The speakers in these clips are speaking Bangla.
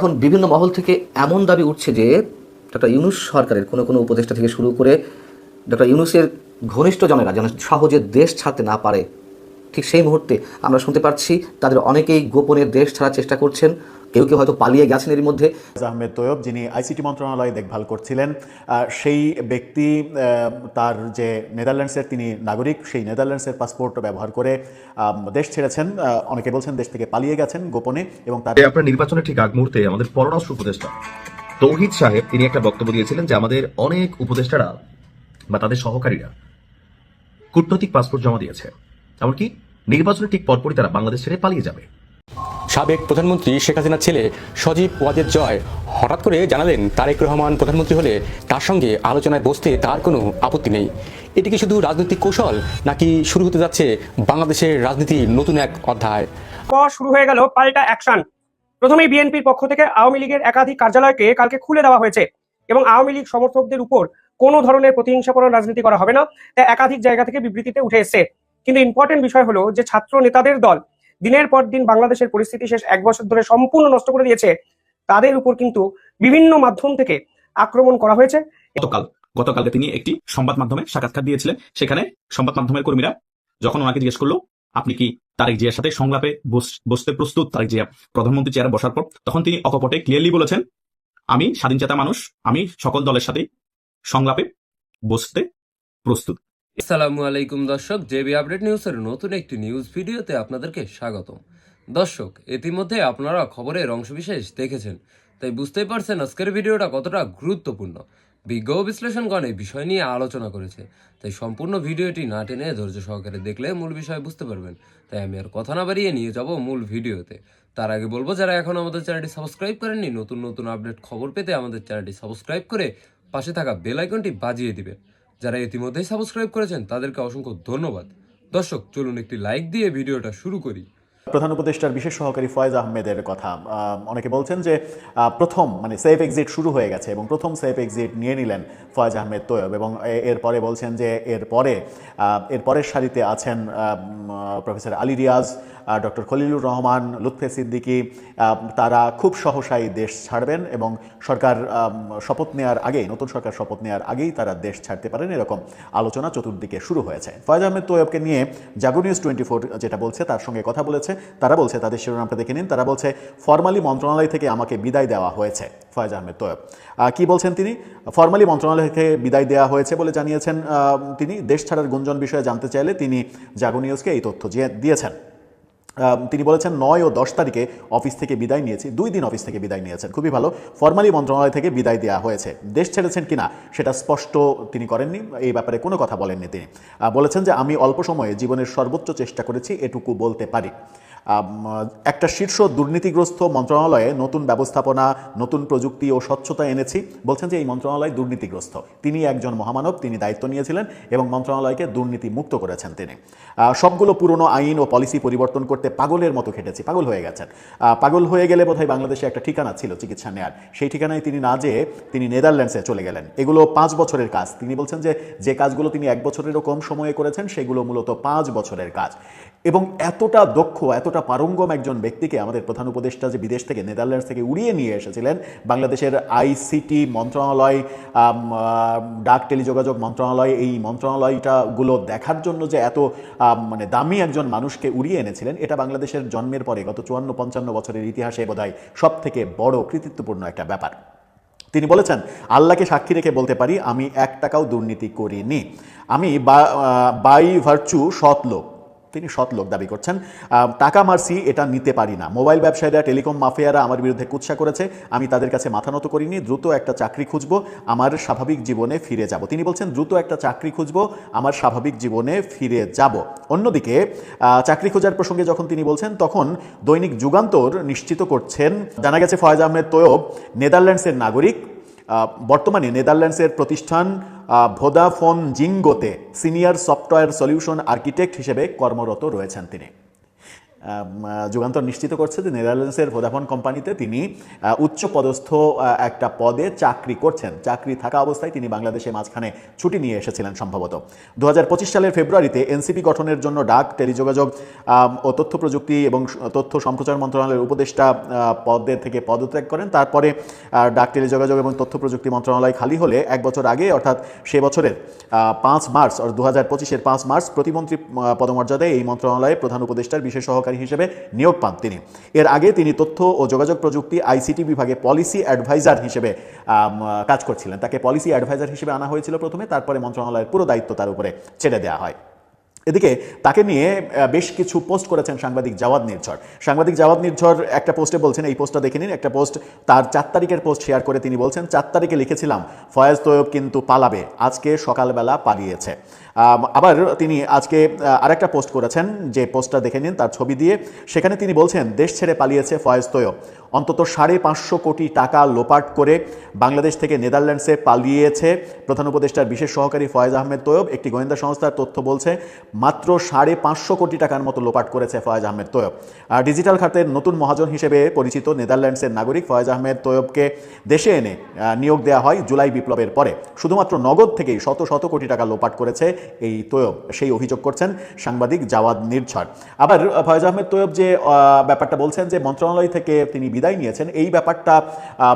এখন বিভিন্ন মহল থেকে এমন দাবি উঠছে যে ডক্টর ইউনুস সরকারের কোনো কোনো উপদেষ্টা থেকে শুরু করে ডক্টর ইউনুসের ঘনিষ্ঠ জনেরা, যেন সহজে দেশ ছাড়তে না পারে, ঠিক সেই মুহূর্তে আমরা শুনতে পাচ্ছি তাদের অনেকেই গোপনে দেশ ছাড়ার চেষ্টা করছেন। কেউ কেউ হয়তো পালিয়ে গেছেন এর মধ্যে। আহমেদ তৈয়ব যিনি আইসিটি মন্ত্রণালয়ে দেখভাল করছিলেন আহ, সেই ব্যক্তি আহ, তার যে নেদারল্যান্ডসের তিনি নাগরিক সেই নেদারল্যান্ডসের পাসপোর্ট ব্যবহার করে দেশ ছেড়েছেন আহ, অনেকে বলছেন দেশ থেকে পালিয়ে গেছেন গোপনে এবং তার আপনার নির্বাচনের ঠিক আগ মুহূর্তে আমাদের পররাষ্ট্র উপদেষ্টা তৌহিদ সাহেব তিনি একটা বক্তব্য দিয়েছিলেন যে আমাদের অনেক উপদেষ্টারা বা তাদের সহকারীরা কূটনৈতিক পাসপোর্ট জমা দিয়েছে। এমনকি নির্বাচনের ঠিক পরপরই তারা বাংলাদেশ ছেড়ে পালিয়ে যাবে। সাবেক প্রধানমন্ত্রী শেখ হাসিনার ছেলে সজীব ওয়াজেদ জয় হঠাৎ করে জানালেন, তারেক রহমান প্রধানমন্ত্রী হলে তার সঙ্গে আলোচনায় বসতে তার কোনো আপত্তি নেই। এটি কি শুধু রাজনৈতিক কৌশল, নাকি শুরু হতে যাচ্ছে বাংলাদেশের রাজনীতির নতুন এক অধ্যায়? শুরু হয়ে গেল পাল্টা অ্যাকশন প্রথমেই বিএনপির পক্ষ থেকে আওয়ামী লীগের একাধিক কার্যালয়কে কালকে খুলে দেওয়া হয়েছে এবং আওয়ামী লীগ সমর্থকদের উপর কোনো ধরনের প্রতিহিংসাপূর্ণ রাজনীতি করা হবে না, তা একাধিক জায়গা থেকে বিবৃতিতে উঠে এসেছে। কিন্তু ইম্পর্টেন্ট বিষয় হলো যে ছাত্র নেতাদের দল দিনের পর দিন বাংলাদেশের পরিস্থিতি শেষ এক বছর ধরে সম্পূর্ণ নষ্ট করে দিয়েছে, তাদের উপর কিন্তু বিভিন্ন মাধ্যম থেকে আক্রমণ করা হয়েছে। গতকাল, গতকালকে তিনি একটি সংবাদ মাধ্যমে সাক্ষাৎকার দিয়েছিলেন। সেখানে সংবাদ মাধ্যমের কর্মীরা যখন ওনাকে জিজ্ঞেস করল, আপনি কি তারেক জিয়ার সাথে সংলাপে বসতে প্রস্তুত? তারেক জিয়া প্রধানমন্ত্রী চেয়ারে বসার পর? তখন তিনি অকপটে ক্লিয়ারলি বলেছেন, আমি স্বাধীন চেতা মানুষ, আমি সকল দলের সাথেই সংলাপে বসতে প্রস্তুত। আসসালামু আলাইকুম দর্শক জেবি আপডেট নিউজের নতুন একটি নিউজ ভিডিওতে আপনাদেরকে স্বাগতম। দর্শক, ইতিমধ্যে আপনারা খবরের অংশবিশেষ দেখেছেন, তাই বুঝতেই পারছেন আজকের ভিডিওটা কতটা গুরুত্বপূর্ণ। বিজ্ঞ বিশ্লেষণগণ এই বিষয় নিয়ে আলোচনা করেছে, তাই সম্পূর্ণ ভিডিওটি না টেনে ধৈর্য সহকারে দেখলে মূল বিষয় বুঝতে পারবেন। তাই আমি আর কথা না বাড়িয়ে নিয়ে যাব মূল ভিডিওতে। তার আগে বলব, যারা এখন আমাদের চ্যানেলটি সাবস্ক্রাইব করেননি, নতুন নতুন আপডেট খবর পেতে আমাদের চ্যানেলটি সাবস্ক্রাইব করে পাশে থাকা বেল আইকনটি বাজিয়ে দিবেন। যারা ইতিমধ্যেই সাবস্ক্রাইব করেছেন, তাদেরকে অসংখ্য ধন্যবাদ। দর্শক, চলুন একটি লাইক দিয়ে ভিডিওটা শুরু করি। প্রধান উপদেষ্টার বিশেষ সহকারী ফয়েজ আহমেদের কথা। অনেকে বলছেন যে প্রথম মানে সেফ এক্সিট শুরু হয়ে গেছে এবং প্রথম সেফ এক্সিট নিয়ে নিলেন ফয়েজ আহমেদ তৈয়ব এবং এরপরে বলছেন যে এরপরে আহ, এর পরের সারিতে আছেন প্রফেসর আলী রিয়াজ ডক্টর খলিলুর রহমান লুৎফে সিদ্দিকী তারা খুব সহসাই দেশ ছাড়বেন এবং সরকার শপথ নেওয়ার আগেই নতুন সরকার শপথ নেওয়ার আগেই তারা দেশ ছাড়তে পারেন এরকম আলোচনা চতুর্দিকে শুরু হয়েছে। ফয়েজ আহমেদ তৈয়বকে নিয়ে জাগো নিউজ টোয়েন্টি ফোর যেটা বলছে তার সঙ্গে কথা বলেছে তারা বলছে, তাদের শিরোনামটা দেখে নিন, তারা বলছে, ফর্মালি মন্ত্রণালয় থেকে আমাকে বিদায় দেওয়া হয়েছে। ফয়েজ আহমেদ তৈয়ব কি বলছেন তিনি? ফর্মালি মন্ত্রণালয় থেকে বিদায় দেওয়া হয়েছে বলে জানিয়েছেন তিনি। দেশ ছাড়ার গুঞ্জন বিষয়ে জানতে চাইলে তিনি জাগো নিউজকে এই তথ্য দিয়ে- দিয়েছেন। তিনি বলেছেন, নয় ও দশ তারিখে অফিস থেকে বিদায় নিয়েছি, দুই দিন অফিস থেকে বিদায় নিয়েছেন। খুবই ভালো। ফর্মালি মন্ত্রণালয় থেকে বিদায় দেওয়া হয়েছে। দেশ ছেড়েছেন কিনা সেটা স্পষ্ট তিনি করেননি, এই ব্যাপারে কোনো কথা বলেননি তিনি। বলেছেন যে, আমি অল্প সময়ে জীবনের সর্বোচ্চ চেষ্টা করেছি, এটুকু বলতে পারি। একটা শীর্ষ দুর্নীতিগ্রস্ত মন্ত্রণালয়ে নতুন ব্যবস্থাপনা, নতুন প্রযুক্তি ও স্বচ্ছতা এনেছি। বলছেন যে এই মন্ত্রণালয় দুর্নীতিগ্রস্ত। তিনি একজন মহামানব, তিনি দায়িত্ব নিয়েছিলেন এবং মন্ত্রণালয়কে দুর্নীতি মুক্ত করেছেন তিনি। সবগুলো পুরনো আইন ও পলিসি পরিবর্তন করতে পাগলের মতো খেটেছি। পাগল হয়ে গেছেন। পাগল হয়ে গেলে বোধহয় বাংলাদেশে একটা ঠিকানা ছিল চিকিৎসা নেয়ার। সেই ঠিকানায় তিনি না যেয়ে তিনি নেদারল্যান্ডসে চলে গেলেন। এগুলো পাঁচ বছরের কাজ। তিনি বলছেন যে যে কাজগুলো তিনি এক বছরেরও কম সময়ে করেছেন, সেগুলো মূলত পাঁচ বছরের কাজ। এবং এতটা দক্ষ, এতটা পারঙ্গম একজন ব্যক্তিকে আমাদের প্রধান উপদেষ্টা যে বিদেশ থেকে, নেদারল্যান্ডস থেকে উড়িয়ে নিয়ে এসেছিলেন, বাংলাদেশের আইসিটি মন্ত্রণালয় ডাক টেলিযোগাযোগ মন্ত্রণালয়, এই মন্ত্রণালয়টাগুলো দেখার জন্য যে এত মানে দামি একজন মানুষকে উড়িয়ে এনেছিলেন, এটা বাংলাদেশের জন্মের পরে, গত চুয়ান্ন, পঞ্চান্ন বছরের ইতিহাসে বোধহয় সব থেকে বড় কৃতিত্বপূর্ণ একটা ব্যাপার। তিনি বলেছেন, আল্লাহকে সাক্ষী রেখে বলতে পারি, আমি এক টাকাও দুর্নীতি করিনি। আমি বাই ভার্চু সৎ লোক। তিনি সৎ লোক দাবি করছেন। টাকা মারছি, এটা নিতে পারি না। মোবাইল ব্যবসায়ীরা, টেলিকম মাফিয়ারা আমার বিরুদ্ধে কুৎসা করেছে। আমি তাদের কাছে মাথা নত করিনি, দ্রুত একটা চাকরি খুঁজবো, আমার স্বাভাবিক জীবনে ফিরে যাব। তিনি বলছেন, দ্রুত একটা চাকরি খুঁজবো, আমার স্বাভাবিক জীবনে ফিরে যাব। অন্যদিকে চাকরি খোঁজার প্রসঙ্গে যখন তিনি বলছেন, তখন দৈনিক যুগান্তর নিশ্চিত করছেন। জানা গেছে, ফয়েজ আহমেদ তৈয়ব, নেদারল্যান্ডসের নাগরিক। বর্তমানে নেদারল্যান্ডসের প্রতিষ্ঠান ভোদাফোন জিঙ্গোতে সিনিয়র সফটওয়্যার সলিউশন আর্কিটেক্ট হিসেবে কর্মরত রয়েছেন তিনি। যুগান্তর নিশ্চিত করছে যে নেদারল্যান্ডসের ভোদাফোন কোম্পানিতে তিনি উচ্চ পদস্থ একটা পদে চাকরি করছেন। চাকরি থাকা অবস্থায় তিনি বাংলাদেশে মাঝখানে ছুটি নিয়ে এসেছিলেন সম্ভবত। দু হাজার পঁচিশ সালের ফেব্রুয়ারিতে এনসিপি গঠনের জন্য ডাক, টেলিযোগাযোগ ও তথ্য প্রযুক্তি এবং তথ্য সম্প্রচার মন্ত্রণালয়ের উপদেষ্টা পদের থেকে পদত্যাগ করেন। তারপরে ডাক, টেলিযোগাযোগ এবং তথ্য প্রযুক্তি মন্ত্রণালয় খালি হলে এক বছর আগে, অর্থাৎ সে বছরের পাঁচ মার্চ দু হাজার পঁচিশের পাঁচ মার্চ প্রতিমন্ত্রী পদমর্যাদায় এই মন্ত্রণালয়ে প্রধান উপদেষ্টার বিশেষ সহকারী হিসেবে নিয়োগ পান তিনি। এর আগে তিনি তথ্য ও যোগাযোগ প্রযুক্তি আইসিটি বিভাগে পলিসি অ্যাডভাইজার হিসেবে কাজ করছিলেন। তাকে পলিসি অ্যাডভাইজার হিসেবে আনা হয়েছিল প্রথমে, তারপরে মন্ত্রণালয়ের পুরো দায়িত্ব তার উপরে ছেড়ে দেওয়া হয়। এদিকে তাকে নিয়ে বেশ কিছু পোস্ট করেছেন সাংবাদিক জাওয়াদ নির্ঝর। সাংবাদিক জাওয়াদ নির্ঝর একটা পোস্টে বলছেন, এই পোস্টটা দেখে নিন, একটা পোস্ট তার চার তারিখের পোস্ট শেয়ার করে তিনি বলছেন, চার তারিখে লিখেছিলাম, ফয়াজ তৈয়ব কিন্তু পালাবে, আজকে সকালবেলা পালিয়েছে। আবার তিনি আজকে আরেকটা পোস্ট করেছেন, যে পোস্টটা দেখে নিন তার ছবি দিয়ে। সেখানে তিনি বলছেন, দেশ ছেড়ে পালিয়েছে ফয়েজ তৈয়ব। অন্তত সাড়ে পাঁচশো কোটি টাকা লোপাট করে বাংলাদেশ থেকে নেদারল্যান্ডসে পালিয়েছে। প্রধান উপদেষ্টার বিশেষ সহকারী ফয়েজ আহমেদ তৈয়ব, একটি গোয়েন্দা সংস্থার তথ্য বলছে, মাত্র সাড়ে পাঁচশো কোটি টাকার মতো লোপাট করেছে ফয়েজ আহমেদ তৈয়ব। আর ডিজিটাল খাতের নতুন মহাজন হিসেবে পরিচিত নেদারল্যান্ডসের নাগরিক ফয়েজ আহমেদ তৈয়বকে দেশে এনে নিয়োগ দেওয়া হয় জুলাই বিপ্লবের পরে। শুধুমাত্র নগদ থেকেই শত শত কোটি টাকা লোপাট করেছে এই তৈয়ব। সেই অভিযোগ করছেন সাংবাদিক জাওয়াদ নির্ঝর। আবার ফয়েজ আহমেদ তৈয়ব যে ব্যাপারটা বলছেন যে, মন্ত্রণালয় থেকে তিনি বিদায় নিয়েছেন। এই ব্যাপারটা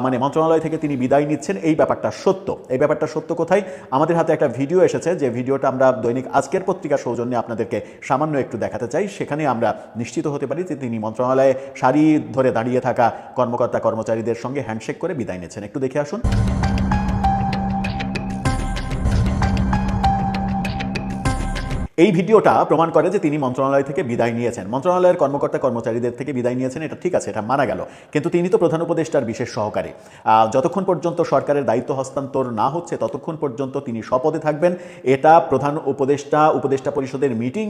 মানে মন্ত্রণালয় থেকে তিনি বিদায় নিচ্ছেন। এই ব্যাপারটা সত্য। এই ব্যাপারটা সত্য কোথায়? আমাদের হাতে একটা ভিডিও এসেছে, যে ভিডিওটা আমরা দৈনিক আজকের পত্রিকা সৌজন্যে আপনাদেরকে সামান্য একটু দেখাতে চাই। সেখানে আমরা নিশ্চিত হতে পারি যে তিনি মন্ত্রণালয়ে সারি ধরে দাঁড়িয়ে থাকা কর্মকর্তা কর্মচারীদের সঙ্গে হ্যান্ডশেক করে বিদায় নিয়েছেন একটু দেখে আসুন। এই ভিডিওটা প্রমাণ করে যে তিনি মন্ত্রণালয় থেকে বিদায় নিয়েছেন। মন্ত্রণালয়ের কর্মকর্তা কর্মচারীদের থেকে বিদায় নিয়েছেন, এটা ঠিক আছে, এটা মানা গেল। কিন্তু তিনি তো প্রধান উপদেষ্টার বিশেষ সহকারী। যতক্ষণ পর্যন্ত সরকারের দায়িত্ব হস্তান্তর না হচ্ছে, ততক্ষণ পর্যন্ত তিনি শপথে থাকবেন। এটা প্রধান উপদেষ্টা উপদেষ্টা পরিষদের মিটিং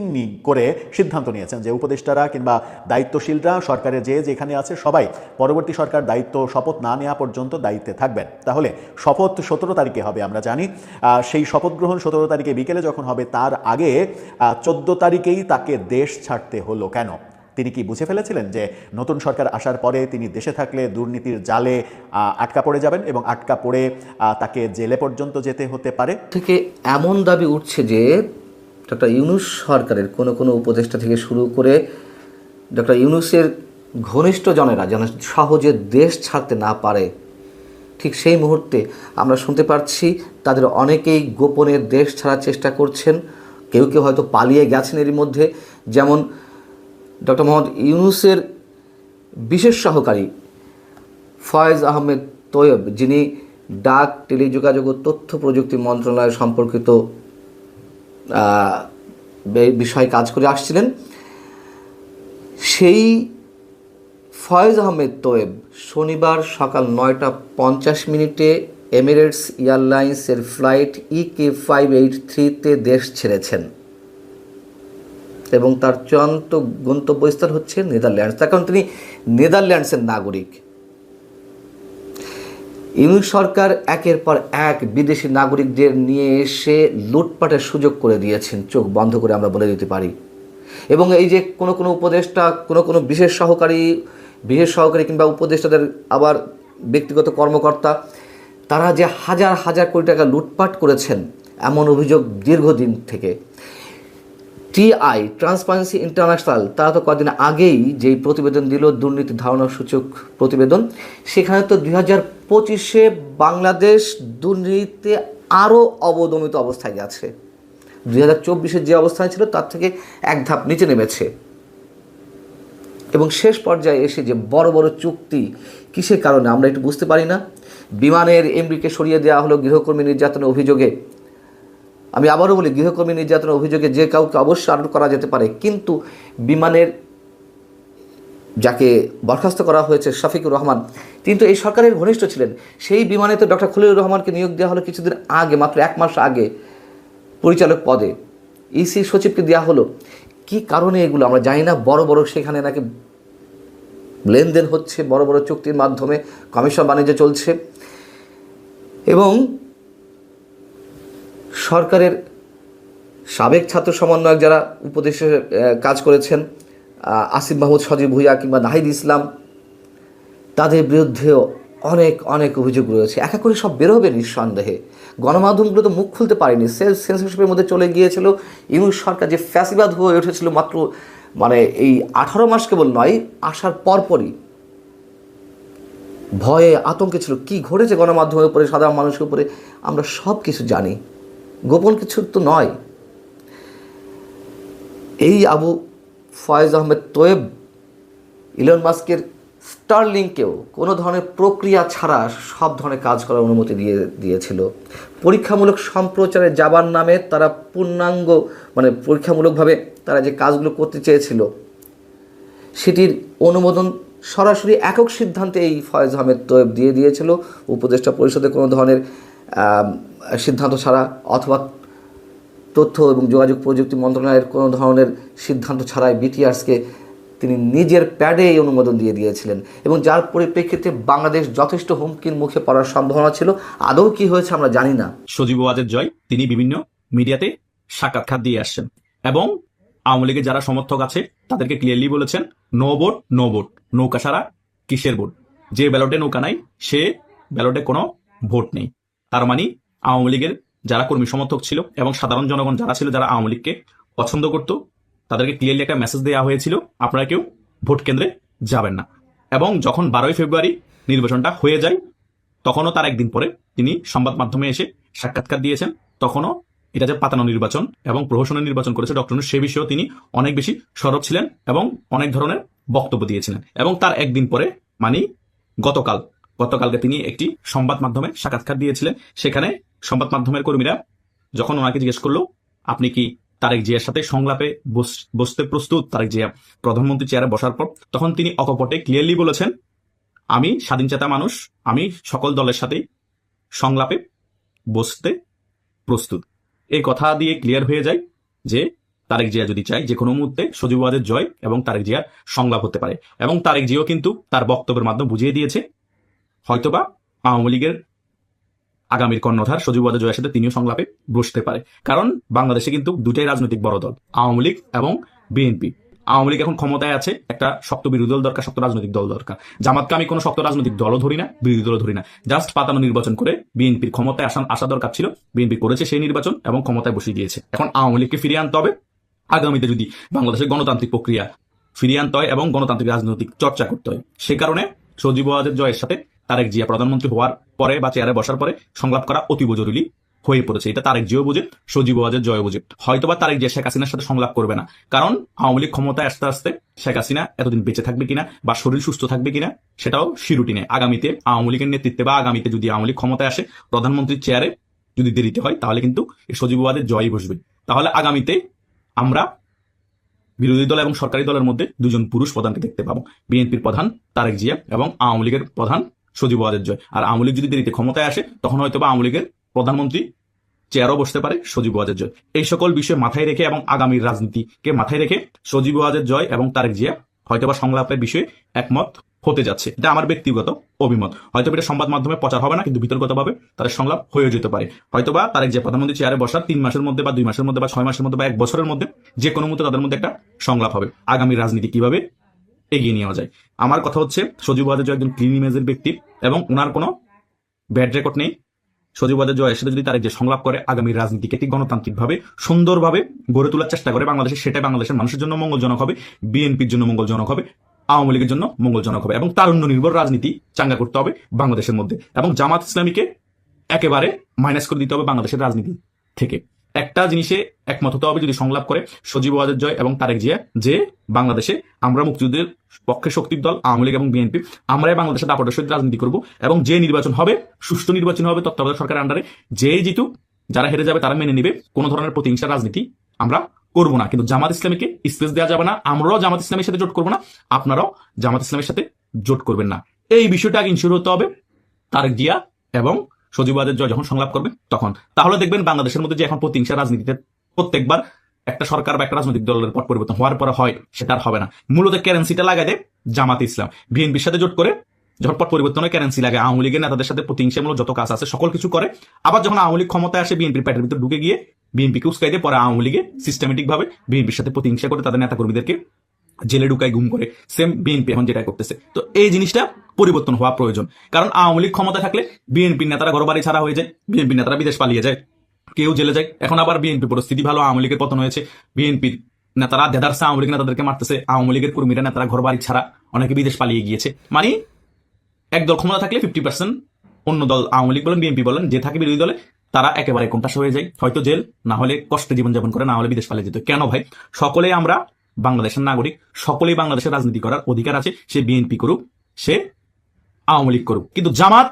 করে সিদ্ধান্ত নিয়েছেন যে উপদেষ্টারা কিংবা দায়িত্বশীলরা, সরকারের যে যেখানে আছে, সবাই পরবর্তী সরকার দায়িত্ব শপথ না নেওয়া পর্যন্ত দায়িত্বে থাকবেন। তাহলে শপথ সতেরো তারিখে হবে, আমরা জানি। সেই শপথ গ্রহণ সতেরো তারিখে বিকেলে যখন হবে, তার আগে চোদ্দ তারিখেই তাকে দেশ ছাড়তে হলো কেন? তিনি কি বুঝে ফেলেছিলেন যে নতুন সরকার আসার পরে তিনি দেশে থাকলে দুর্নীতির জালে আটকা পড়ে যাবেন এবং আটকা পড়ে তাকে জেলে পর্যন্ত যেতে হতে পারে? থেকে এমন দাবি উঠছে যে ডক্টর ইউনুস সরকারের কোনো কোনো উপদেষ্টা থেকে শুরু করে ডক্টর ইউনুসের ঘনিষ্ঠ জনেরা, যেন সহজে দেশ ছাড়তে না পারে, ঠিক সেই মুহূর্তে আমরা শুনতে পারছি তাদের অনেকেই গোপনে দেশ ছাড়ার চেষ্টা করছেন। কেউ কেউ হয়তো পালিয়ে গেছেন এর মধ্যে। যেমন ডক্টর মোহাম্মদ ইউনুসের বিশেষ সহকারী ফয়েজ আহমেদ তৈয়ব, যিনি ডাক, টেলিযোগাযোগ ও তথ্য প্রযুক্তি মন্ত্রণালয় সম্পর্কিত বিষয়ে কাজ করে আসছিলেন। সেই ফয়েজ আহমেদ তোয়েব শনিবার সকাল নয়টা পঞ্চাশ মিনিটে এমিরেটস এয়ারলাইন্সের flight E K five eight থ্রিতে দেশ ছেড়েছেন এবং তার চূড়ান্ত গন্তব্যস্থল হচ্ছে নেদারল্যান্ডস। তার কারণ তিনি নেদারল্যান্ডসের নাগরিক। ইউনিট সরকার একের পর এক বিদেশি নাগরিকদের নিয়ে এসে লুটপাটের সুযোগ করে দিয়েছেন। চোখ বন্ধ করে আমরা বলে দিতে পারি। এবং এই যে কোনো কোনো উপদেষ্টা, কোনো কোনো বিশেষ সহকারী বিশেষ সহকারী কিংবা উপদেষ্টাদের আবার ব্যক্তিগত কর্মকর্তা তারা যে হাজার হাজার কোটি টাকা লুটপাট করেছেন, এমন অভিযোগ দীর্ঘদিন থেকে। টিআই ট্রান্সপারেন্সি ইন্টারন্যাশনাল তারা তো কদিন আগেই যেই প্রতিবেদন দিল, দুর্নীতি ধারণা সূচক প্রতিবেদন, সেখানে তো দুই হাজার পঁচিশে বাংলাদেশ দুর্নীতিতে আরও অবদমিত অবস্থায় গেছে। দুই হাজার চব্বিশের যে অবস্থায় ছিল, তার থেকে এক ধাপ নিচে নেমেছে। এবং শেষ পর্যায়ে এসে যে বড় বড় চুক্তি, কিসের কারণে আমরা একটু বুঝতে পারি না বিমানের এমডিকে সরিয়ে দেওয়া হলো গৃহকর্মী নির্যাতনের অভিযোগে। আমি আবারও বলি, গৃহকর্মী নির্যাতনের অভিযোগে যে কাউকে অবশ্যই আরোপ করা যেতে পারে, কিন্তু বিমানের যাকে বরখাস্ত করা হয়েছে শফিকুর রহমান, তিনি তো এই সরকারের ঘনিষ্ঠ ছিলেন। সেই বিমানে তো ডক্টর খলিলুর রহমানকে নিয়োগ দেওয়া হলো কিছুদিন আগে, মাত্র এক মাস আগে পরিচালক পদে। ইসি সচিবকে দেওয়া হলো। কি কারণে এগুলো আমরা জানি না। বড় বড় সেখানে নাকি লেনদেন হচ্ছে, বড় বড় চুক্তির মাধ্যমে কমিশন বাণিজ্য চলছে। এবং সরকারের সাবেক ছাত্র সমন্বয়ক যারা উপদেশে কাজ করেছেন আসিফ মাহমুদ সজীব ভুইয়া কিংবা নাহিদ ইসলাম, তাদের বিরুদ্ধেও অনেক অনেক অভিযোগ রয়েছে। এক করে সব বেরোবে নিঃসন্দেহে। গণমাধ্যমগুলো তো মুখ খুলতে পারেনি। সেলফ সেন্সরশিপের মধ্যে চলে গিয়েছিল। ইউনুস সরকার যে ফ্যাসিবাদ হয়ে উঠেছিল মাত্র মানে এই আঠারো মাস কেবল নয়, আসার পরপরই ভয়ে আতঙ্কে ছিল, কি ঘটেছে গণমাধ্যমের উপরে, সাধারণ মানুষের উপরে? আমরা সব কিছু জানি। গোপন কিছু তো নয়। এই আবু ফয়েজ আহমেদ তোয়েব, ইলন মাস্কের স্টারলিংকেও কোনো ধরনের প্রক্রিয়া ছাড়া সব ধরনের কাজ করার অনুমতি দিয়ে দিয়েছিল। পরীক্ষামূলক সম্প্রচারে যাবার নামে তারা পূর্ণাঙ্গ মানে পরীক্ষামূলকভাবে তারা যে কাজগুলো করতে চেয়েছিল, সেটির অনুমোদন সরাসরি একক সিদ্ধান্তে এই ফয়েজ আহমেদ তোয়েব দিয়ে দিয়েছিল। উপদেষ্টা পরিষদে কোনো ধরনের সিদ্ধান্ত ছাড়া অথবা তথ্য এবং যোগাযোগ প্রযুক্তি মন্ত্রণালয়ের কোনো ধরনের সিদ্ধান্ত ছাড়াই বিটিআরসকে তিনি নিজের প্যাডে এই অনুমোদন দিয়ে দিয়েছিলেন এবং যার পরিপ্রেক্ষিতে বাংলাদেশ যথেষ্ট হুমকির মুখে পড়ার সম্ভাবনা ছিল। আদৌ কি হয়েছে আমরা জানি না। সজীব ওয়াজের জয়, তিনি বিভিন্ন মিডিয়াতে সাক্ষাৎকার দিয়ে আসছেন এবং আওয়ামী লীগের যারা সমর্থক আছে, তাদেরকে ক্লিয়ারলি বলেছেন নো ভোট নো ভোট নৌকা সারা কিসের ভোট যে ব্যালটে নৌকা নাই, সে ব্যালটে কোনো ভোট নেই। তার মানে আওয়ামী লীগের যারা কর্মী সমর্থক ছিল এবং সাধারণ জনগণ যারা ছিল, যারা আওয়ামী লীগকে পছন্দ করত, তাদেরকে ক্লিয়ারলি একটা মেসেজ দেওয়া হয়েছিল, আপনারা কেউ ভোট কেন্দ্রে যাবেন না। এবং যখন বারোই ফেব্রুয়ারি নির্বাচনটা হয়ে যায়, তখনও তার একদিন পরে তিনি সংবাদ মাধ্যমে এসে সাক্ষাৎকার দিয়েছেন, তখনও এটা যে পাতানো নির্বাচন এবং প্রহসনের নির্বাচন করেছে ডক্টর সে বিষয়েও তিনি অনেক বেশি সরব ছিলেন এবং অনেক ধরনের বক্তব্য দিয়েছিলেন। এবং তার একদিন পরে মানে গতকাল, গতকালকে তিনি একটি সংবাদ মাধ্যমে সাক্ষাৎকার দিয়েছিলেন। সেখানে সংবাদ মাধ্যমের কর্মীরা যখন ওনাকে জিজ্ঞেস করল, আপনি কি তারেক জিয়ার সাথে সংলাপে বসতে প্রস্তুত? তারেক জিয়া প্রধানমন্ত্রী চেয়ারে বসার পর তখন তিনি অকপটে ক্লিয়ারলি বলেছেন, আমি স্বাধীনচেতা মানুষ, আমি সকল দলের সাথেই সংলাপে বসতে প্রস্তুত। এই কথা দিয়ে ক্লিয়ার হয়ে যায় যে তারেক জিয়া যদি চায় যে কোনো মুহূর্তে সজীবাদের জয় এবং তারেক জিয়ার সংলাপ হতে পারে। এবং তারেক জিয়াও কিন্তু তার বক্তব্যের মাধ্যমে বুঝিয়ে দিয়েছে। হয়তোবা আওয়ামী লীগের আগামীর কর্ণধার সজীবাদের জয়ের সাথে তিনিও সংলাপে বসতে পারে। কারণ বাংলাদেশে কিন্তু দুটাই রাজনৈতিক বড় দল, আওয়ামী লীগ এবং বিএনপি। আওয়ামী লীগ এখন ক্ষমতায় আছে, একটা শক্ত বিরোধী দল দরকার, শক্ত রাজনৈতিক দল দরকার। জামাতকে আমি কোনো শক্ত রাজনৈতিক দলও ধরি না, বিরোধী দলও ধরি না। জাস্ট পাতানো নির্বাচন করে বিএনপির ক্ষমতায় আসা আসা দরকার ছিল, বিএনপি করেছে সেই নির্বাচন এবং ক্ষমতায় বসিয়ে দিয়েছে এখন আওয়ামী লীগকে ফিরিয়ে আনতে হবে। আগামীতে যদি বাংলাদেশের গণতান্ত্রিক প্রক্রিয়া ফিরিয়ে আনতে হয় এবং গণতান্ত্রিক রাজনৈতিক চর্চা করতে হয়, সে কারণে সজীব ওয়াজের জয়ের সাথে তারেক জিয়া প্রধানমন্ত্রী হওয়ার পরে বা চেয়ারে বসার পরে সংলাপ করা অতীব জরুরি। হয়ে পড়েছে। এটা তারেক জিও বুঝে, সজীব ওয়াজের জয় বুঝে। হয়তোবা তারেক জিয়া শেখ হাসিনার সাথে সংলাপ করবে না। কারণ আওয়ামী লীগ ক্ষমতায় আসতে আসতে শেখ হাসিনা এতদিন বেঁচে থাকবে কিনা বা শরীর সুস্থ থাকবে কিনা, সেটাও শিরুটিনে আগামীতে আওয়ামী লীগের নেতৃত্বে বা আগামীতে যদি আওয়ামী লীগ ক্ষমতায় আসে, প্রধানমন্ত্রীর চেয়ারে যদি দেরিতে হয়, তাহলে কিন্তু সজীব ওয়াজের জয়ই বসবে। তাহলে আগামীতে আমরা বিরোধী দল এবং সরকারি দলের মধ্যে দুজন পুরুষ প্রধানকে দেখতে পাবো। বিএনপির প্রধান তারেক জিয়া এবং আওয়ামী লীগের প্রধান সজীব ওয়াজের জয়। আর আওয়ামী লীগ যদি দেরিতে ক্ষমতায় আসে, তখন হয়তো বা আওয়ামী লীগের প্রধানমন্ত্রী চেয়ারও বসতে পারে সজীব ওয়াজের জয়। এই সকল বিষয় মাথায় রেখে এবং আগামীর রাজনীতিকে মাথায় রেখে সজীব ওয়াজের জয় এবং তারেক জিয়া হয়তোবা সংলাপের বিষয়ে একমত হতে যাচ্ছে। এটা আমার ব্যক্তিগত অভিমত। হয়তো এটা সংবাদ মাধ্যমে প্রচার হবে না, কিন্তু বিতর্কতভাবে তাদের সংলাপ হয়ে যেতে পারে। হয়তোবা তারেক যে প্রধানমন্ত্রী চেয়ারে বসার তিন মাসের মধ্যে বা দুই মাসের মধ্যে বা ছয় মাসের মধ্যে বা এক বছরের মধ্যে যে কোনো মুহূর্তে তাদের মধ্যে একটা সংলাপ হবে। আগামী রাজনীতি কীভাবে এগিয়ে নেওয়া যায়? আমার কথা হচ্ছে, সজীব ওয়াজের জয় একজন ক্লিন ইমেজের ব্যক্তি এবং ওনার কোনো ব্যাড রেকর্ড নেই। সজীবাদের জয়ের সাথে যদি তারা যে সংলাপ করে আগামী রাজনীতিকে একটি গণতান্ত্রিকভাবে সুন্দরভাবে গড়ে তোলার চেষ্টা করে, বাংলাদেশে সেটাই বাংলাদেশের মানুষের জন্য মঙ্গলজনক হবে, বিএনপির জন্য মঙ্গলজনক হবে, আওয়ামী লীগের জন্য মঙ্গলজনক হবে এবং তারুণ্য নির্ভর রাজনীতি চাঙ্গা করতে হবে বাংলাদেশের মধ্যে এবং জামাত ইসলামীকে একেবারে মাইনাস করে দিতে হবে বাংলাদেশের রাজনীতি থেকে। একটা জিনিসে একমত হতে হবে যদি সংলাপ করে সজীব ওয়াজের জয় এবং তারেক জিয়া যে বাংলাদেশে আমরা মুক্তিযুদ্ধের পক্ষে শক্তির দল, আওয়ামী লীগ এবং বিএনপি আমরাই বাংলাদেশে দাপটের সহিত রাজনীতি করব এবং যে নির্বাচন হবে, সুষ্ঠু নির্বাচন হবে তত্ত্বাবধায়ক সরকারের আন্ডারে যে জিতুক, যারা হেরে যাবে তারা মেনে নিবে, কোনো ধরনের প্রতিহিংসা রাজনীতি আমরা করব না। কিন্তু জামাত ইসলামীকে স্পেস দেওয়া যাবে না, আমরাও জামাত ইসলামের সাথে জোট করব না, আপনারাও জামাত ইসলামের সাথে জোট করবেন না। এই বিষয়টা আগে ইনশিওর হতে হবে তারেক জিয়া এবং সজীবাদের জয় যখন সংলাপ করবে, তখন। তাহলে দেখবেন বাংলাদেশের মধ্যে যে এখন প্রতিহিংসা রাজনীতিতে প্রত্যেকবার একটা সরকার বা একটা রাজনৈতিক দলের পট পরিবর্তন হওয়ার পরে হয়, সেটা আর হবে না। মূলত কারেন্সিটা লাগাই দেয় জামাত ইসলাম। বিএনপির সাথে জোট করে যখন পট পরিবর্তনের কারেন্সি লাগে আওয়ামী লীগের নেতাদের সাথে প্রতিহিংসামূলক যত কাজ আছে, সকল কিছু করে, আবার যখন আওয়ামী লীগ ক্ষমতায় আসে, বিএনপির প্যাটের ভিতরে ঢুকে গিয়ে বিএনপিকে উস্কাই দিয়ে পরে আওয়ামী লীগে সিস্টেমেটিক ভাবে বিএনপির সাথে প্রতিহিংসা করে তাদের নেতাকর্মীদেরকে জেলে ঢুকায়, গুম করে। সেম বিএনপি এখন যেটা করতেছে। তো এই জিনিসটা পরিবর্তন হওয়া প্রয়োজন। কারণ আওয়ামী লীগ ক্ষমতা থাকলে বিএনপির নেতারা ঘর বাড়ি ছাড়া হয়ে যায়, বিএনপি নেতারা বিদেশ পালিয়ে যায়, কেউ জেলে যায়। এখন আবার বিএনপি পরিস্থিতি ভালো, আওয়ামী লীগের পতন হয়েছে বিএনপির নেতারা দেদারসে আওয়ামী লীগ নেতাদেরকে মারতেছে, আওয়ামী লীগের কর্মীরা নেতারা ঘর বাড়ি ছাড়া অনেকে বিদেশ পালিয়ে গিয়েছে। মানে এক দল ক্ষমতা থাকলে ফিফটি পার্সেন্ট অন্য দল, আওয়ামী লীগ বলেন, বিএনপি বলেন, যে থাকে বিরোধী দলে, তারা একেবারে কোনটাস হয়ে যায়। হয়তো জেল, না হলে কষ্টে জীবনযাপন করে, না হলে বিদেশ পালিয়ে যেত। কেন ভাই? সকলেই আমরা বাংলাদেশের নাগরিক, সকলেই বাংলাদেশের রাজনীতি করার অধিকার আছে, সে বিএনপি করুক, সে আওয়ামী লীগ করুক। কিন্তু জামাত,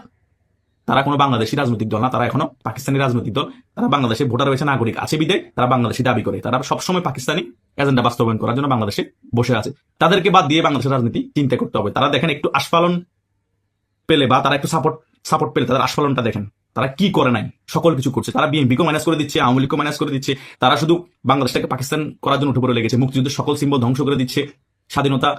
তারা কোনো বাংলাদেশি রাজনৈতিক দল না, তারা এখনও পাকিস্তানি রাজনৈতিক দল। তারা বাংলাদেশে ভোটার রয়েছে নাগরিক আছে বিদে তারা বাংলাদেশি দাবি করে। তারা সবসময় পাকিস্তানি এজেন্ডা বাস্তবায়ন করার জন্য বাংলাদেশে বসে আছে। তাদেরকে বাদ দিয়ে বাংলাদেশের রাজনীতি চিন্তা করতে হবে। তারা দেখেন একটু আস্ফালন পেলে বা তারা একটু সাপোর্ট সাপোর্ট পেলে তাদের আস্ফালনটা দেখেন। তারা কি করে নাই? সকল কিছু করছে। তারা বিএনপিকেও ম্যানেজ করে দিচ্ছে, আওয়ামী লীগকেও ম্যানেজ করে দিচ্ছে। তারা শুধু বাংলাদেশটাকে পাকিস্তান করার জন্য উঠে পড়ে লেগেছে। মুক্তিযুদ্ধের সকল সিম্বল ধ্বংস করে দিচ্ছে। স্বাধীনতা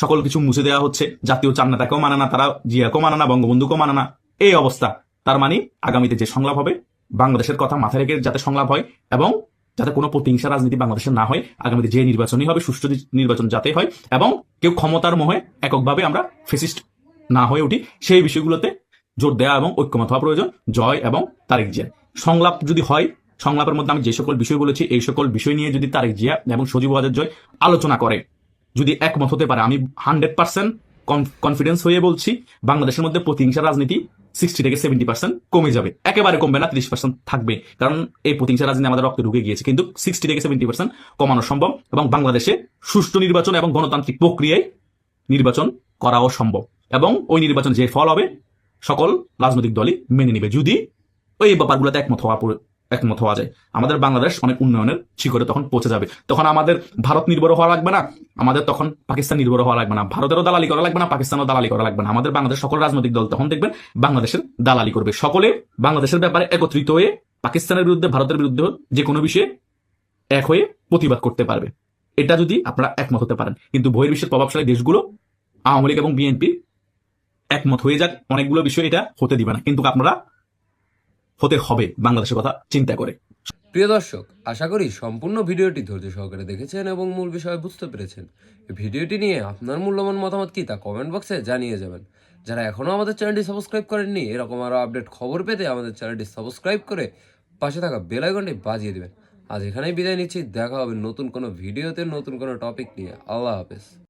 সকল কিছু মুছে দেওয়া হচ্ছে। জাতীয় চান্নাটাকেও মানে না, তারা জিয়াকেও মানে না, বঙ্গবন্ধুকেও মানে না। এই অবস্থা। তার মানে আগামীতে যে সংলাপ হবে, বাংলাদেশের কথা মাথায় রেখে যাতে সংলাপ হয় এবং যাতে কোনো প্রতিহিংসা রাজনীতি বাংলাদেশে না হয়, আগামীতে যে নির্বাচনই হবে, সুষ্ঠু নির্বাচন যাতে হয় এবং কেউ ক্ষমতার মোহে এককভাবে আমরা ফেসিস্ট না হয়ে উঠি, সেই বিষয়গুলোতে জোর দেওয়া এবং ঐক্যমত হওয়া প্রয়োজন। জয় এবং তারেক জিয়া। সংলাপ যদি হয়, সংলাপের মধ্যে আমি যে সকল বিষয় বলেছি, এই সকল বিষয় নিয়ে যদি তারেক জিয়া এবং সজীব ওয়াজের জয় আলোচনা করে যদি একমত হতে পারে, আমি হান্ড্রেড পার্সেন্ট কনফিডেন্স হয়ে বলছি, বাংলাদেশের মধ্যে প্রতিহিংসা রাজনীতি সিক্সটি থেকে সেভেন্টি পার্সেন্ট কমে যাবে। একেবারে কমবে না, ত্রিশ পার্সেন্ট থাকবে। কারণ এই প্রতিহিংসা রাজনীতি আমাদের রক্তে ঢুকে গিয়েছে। কিন্তু সিক্সটি থেকে সেভেন্টি পার্সেন্ট কমানো সম্ভব এবং বাংলাদেশে সুষ্ঠু নির্বাচন এবং গণতান্ত্রিক প্রক্রিয়ায় নির্বাচন করাও সম্ভব। এবং ওই নির্বাচন যে ফল হবে, সকল রাজনৈতিক দলই মেনে নিবে। যদি ওই ব্যাপারগুলোতে একমত হওয়া একমত হওয়া যায়। আমাদের বাংলাদেশ অনেক উন্নয়নের শিখরে তখন পৌঁছে যাবে। তখন আমাদের ভারত নির্ভর হওয়া লাগবে না, আমাদের তখন পাকিস্তান নির্ভর হওয়া লাগবে না, ভারতেরও দালালি করা লাগবে না, পাকিস্তানও দালালি করা লাগবে না। আমাদের বাংলাদেশ সকল রাজনৈতিক দল তখন দেখবেন বাংলাদেশের দালালি করবে। সকলে বাংলাদেশের ব্যাপারে একত্রিত হয়ে পাকিস্তানের বিরুদ্ধে, ভারতের বিরুদ্ধে যে কোনো বিষয়ে এক হয়ে প্রতিবাদ করতে পারবে। এটা যদি আপনারা একমত হতে পারেন। কিন্তু বহির্বিশ্বের প্রভাবশালী দেশগুলো, আওয়ামী লীগ এবং বিএনপি একমত হয়ে যাক, অনেকগুলো বিষয় এটা হতে দিবে না। কিন্তু আপনারা হতে হবে বাংলাদেশের কথা চিন্তা করে। প্রিয় দর্শক, আশা করি সম্পূর্ণ ভিডিওটি ধৈর্য সহকারে দেখেছেন এবং মূল বিষয় বুঝতে পেরেছেন। ভিডিওটি নিয়ে আপনার মূল্যবান মতামত কি তা কমেন্ট বক্সে জানিয়ে যাবেন। যারা এখনও আমাদের চ্যানেলটি সাবস্ক্রাইব করেননি, এরকম আরও আপডেট খবর পেতে আমাদের চ্যানেলটি সাবস্ক্রাইব করে পাশে থাকা বেল আইকনটি বাজিয়ে দেবেন। আজ এখানেই বিদায় নিচ্ছি। দেখা হবে নতুন কোনো ভিডিওতে, নতুন কোনো টপিক নিয়ে। আল্লাহ হাফেজ।